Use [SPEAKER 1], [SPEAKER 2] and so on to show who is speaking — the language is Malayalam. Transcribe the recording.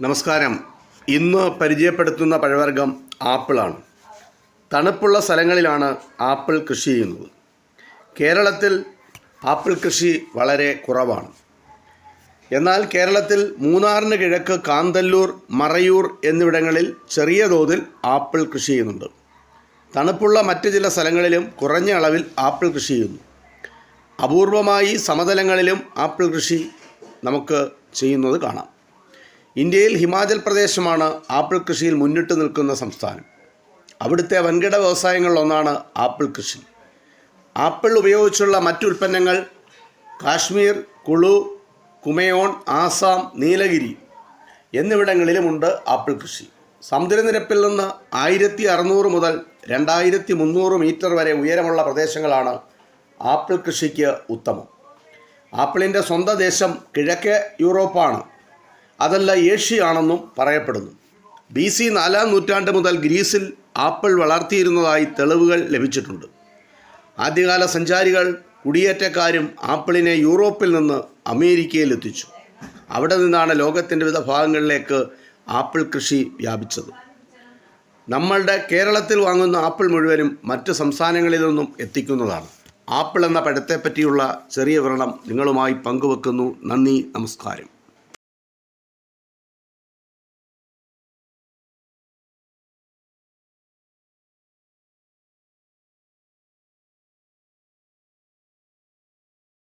[SPEAKER 1] നമസ്കാരം. ഇന്ന് പരിചയപ്പെടുത്തുന്ന പഴവർഗം ആപ്പിളാണ്. തണുപ്പുള്ള സ്ഥലങ്ങളിലാണ് ആപ്പിൾ കൃഷി ചെയ്യുന്നത്. കേരളത്തിൽ ആപ്പിൾ കൃഷി വളരെ കുറവാണ്. എന്നാൽ കേരളത്തിൽ മൂന്നാറിന് കിഴക്ക് കാന്തല്ലൂർ മറയൂർ എന്നിവിടങ്ങളിൽ ചെറിയ തോതിൽ ആപ്പിൾ കൃഷി ചെയ്യുന്നുണ്ട്. തണുപ്പുള്ള മറ്റ് ചില സ്ഥലങ്ങളിലും കുറഞ്ഞ അളവിൽ ആപ്പിൾ കൃഷി ചെയ്യുന്നു. അപൂർവമായി സമതലങ്ങളിലും ആപ്പിൾ കൃഷി നമുക്ക് ചെയ്യുന്നത് കാണാം. ഇന്ത്യയിൽ ഹിമാചൽ പ്രദേശമാണ് ആപ്പിൾ കൃഷിയിൽ മുന്നിട്ട് നിൽക്കുന്ന സംസ്ഥാനം. അവിടുത്തെ വൻകിട വ്യവസായങ്ങളിലൊന്നാണ് ആപ്പിൾ കൃഷി. ആപ്പിൾ ഉപയോഗിച്ചുള്ള മറ്റുൽപ്പന്നങ്ങൾ കാശ്മീർ കുളു കുമയോൺ ആസാം നീലഗിരി എന്നിവിടങ്ങളിലുമുണ്ട് ആപ്പിൾ കൃഷി. സമുദ്രനിരപ്പിൽ നിന്ന് ആയിരത്തി അറുന്നൂറ് മുതൽ രണ്ടായിരത്തി മുന്നൂറ് മീറ്റർ വരെ ഉയരമുള്ള പ്രദേശങ്ങളാണ് ആപ്പിൾ കൃഷിക്ക് ഉത്തമം. ആപ്പിളിന്റെ സ്വന്തം ദേശം കിഴക്കേ യൂറോപ്പാണ്. അതല്ല ഏഷ്യയാണെന്നും പറയപ്പെടുന്നു. ബി സി നാലാം നൂറ്റാണ്ട് മുതൽ ഗ്രീസിൽ ആപ്പിൾ വളർത്തിയിരുന്നതായി തെളിവുകൾ ലഭിച്ചിട്ടുണ്ട്. ആദ്യകാല സഞ്ചാരികൾ കുടിയേറ്റക്കാരും ആപ്പിളിനെ യൂറോപ്പിൽ നിന്ന് അമേരിക്കയിൽ എത്തിച്ചു. അവിടെ നിന്നാണ് ലോകത്തിന്റെ വിവിധ ഭാഗങ്ങളിലേക്ക് ആപ്പിൾ കൃഷി വ്യാപിച്ചത്. നമ്മളുടെ കേരളത്തിൽ വാങ്ങുന്ന ആപ്പിൾ മുഴുവനും മറ്റ് സംസ്ഥാനങ്ങളിൽ നിന്നും എത്തിക്കുന്നതാണ്. ആപ്പിൾ എന്ന പഴത്തെപ്പറ്റിയുള്ള ചെറിയ വിവരണം നിങ്ങളുമായി പങ്കുവെക്കുന്നു. നന്ദി നമസ്കാരം.